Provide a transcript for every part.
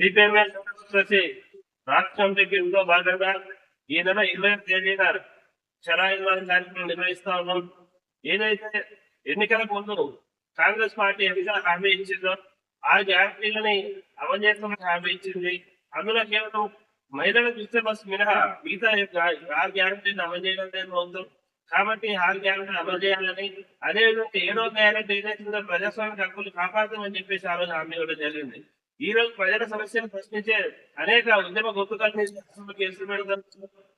CPMA వచ్చేసి రాష్ట్రంలోకి ఇంకో భాగంగా ఈ నెల ఇరవై తేదీన చలాయివారి కార్యక్రమం నిర్వహిస్తా ఉన్నాం. ఏదైతే ఎన్నికలకు ముందు కాంగ్రెస్ పార్టీ ఎన్నికల హామీ ఇచ్చిందో ఆ గ్యారంటీలని అమలు చేస్తామని హామీ ఇచ్చింది. అందులో కేవలం మహిళల ఇచ్చే బస్ మినహా మిగతా యొక్క ఆరు గ్యారంటీని అమలు చేయడం లేదు కాబట్టి ఆరు గ్యారంటీ అమలు చేయాలని అదేవిధంగా ఏడో గ్యారంటీ ఏదైతే ప్రజాస్వామిక హక్కులు కాపాడుతామని చెప్పేసి ఆ రోజు హామీ ఇవ్వడం జరిగింది. ఈ రోజు ప్రజల సమస్యలు ప్రశ్నించే అనేక ఉద్యమ గొప్పకల్ని కేసులు పెడతారు.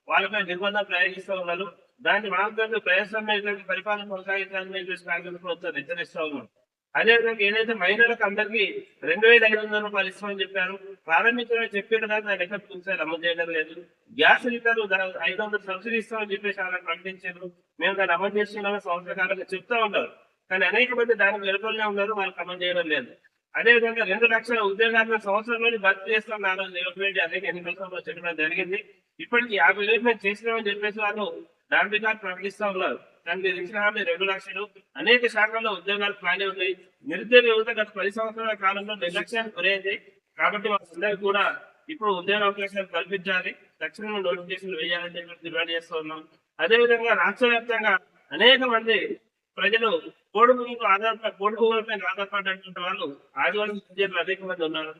వాళ్ళపై నిర్బంధం ప్రయోగిస్తూ ఉన్నారు. దాన్ని మార్గంలో ప్రజాస్వామ్య పరిపాలన కొనసాగించాలని చూసి కాంగ్రెస్ ప్రభుత్వం హెచ్చరిస్తూ ఉన్నారు. అదేవిధంగా ఏదైతే మహిళలకు అందరికీ రెండు వేల ఐదు వందల రూపాయలు ఇస్తామని చెప్పారు ప్రారంభించడం చెప్పిన దాకా దాన్ని ఎక్కడ చూసారు అమలు చేయడం లేదు. గ్యాస్ సిలిండర్ ఐదు వందలు సబ్సిడీ ఇస్తామని చెప్పేసి అలా ప్రకటించారు. మేము దాన్ని అమలు చేస్తున్నామని సంవత్సర కాలంగా చెప్తా ఉన్నారు. కానీ అనేక మంది దానికి వెలుపలనే ఉన్నారు వాళ్ళకి అమలు చేయడం లేదు. అదేవిధంగా రెండు లక్షల ఉద్యోగాలను సంవత్సరంలోని భర్తీ చేస్తున్నారు ఆ రోజు అనేక ఎన్నికల సభలో చెప్పడం జరిగింది. ఇప్పటికి యాభై వేలు మేము చేసినామని చెప్పేసి వాళ్ళు దాని ప్రకటిస్తా ఉన్నారు. దానికి మీరు హామీ రెండు లక్షలు. అనేక శాఖల్లో ఉద్యోగాలు ఖాళీ ఉన్నాయి. నిరుద్యోగ యువత గత పది సంవత్సరాల కాలంలో నిర్లక్ష్యానికి గురైంది. కాబట్టి వాళ్ళందరికీ కూడా ఇప్పుడు ఉద్యోగ అవకాశాలు కల్పించాలి. తక్షణమే నోటిఫికేషన్ వేయాలని చెప్పి డిమాండ్ చేస్తూ ఉన్నాం. అదేవిధంగా రాష్ట్ర వ్యాప్తంగా అనేక మంది ప్రజలు కోడి భూములకు ఆధారపడి కోడి భూములపై ఆధారపడినటువంటి వాళ్ళు ఆదివాసీ గిరిజనులు అనేక మంది ఉన్నారు.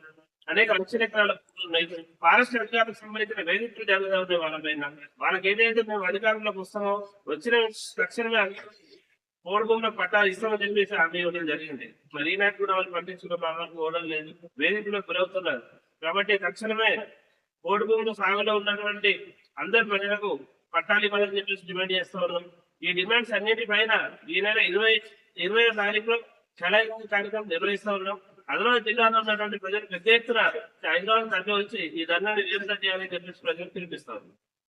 అనేక లక్షల ఎకరాల ఉన్నాయి. ఫారెస్ట్ అధికారులకు సంబంధించిన వేదికలు జరుగుతున్న వాళ్ళపైన. వాళ్ళకి ఏదైతే మేము అధికారంలోకి వస్తామో వచ్చిన తక్షణమే కోడి భూములకు పట్టాలు ఇస్తామని చెప్పేసి హామీ ఇవ్వడం జరిగింది. మరి ఈనాటి కూడా వాళ్ళు పట్టించుకున్న భాగాలకు ఇవ్వడం లేదు. వేదికలకు గురవుతున్నారు. కాబట్టి తక్షణమే కోడి భూములు సాగులో ఉన్నటువంటి అందరి ప్రజలకు పట్టాలు ఇవ్వాలని చెప్పేసి డిమాండ్ చేస్తూ ఉన్నాం. ఈ డిమాండ్స్ అన్నిటి పైన ఈ నెల ఇరవై ఇరవై తారీఖులో చలాయి కార్యక్రమం నిర్వహిస్తూ ఉన్నాం. హైదరాబాద్ జిల్లాలో ఉన్నటువంటి ప్రజలు పెద్ద ఎత్తున హైదరాబాద్ తరలి వచ్చి ఈ ధర్నాన్ని విజయవంతం చేయాలని చెప్పేసి ప్రజలు పిలిపిస్తారు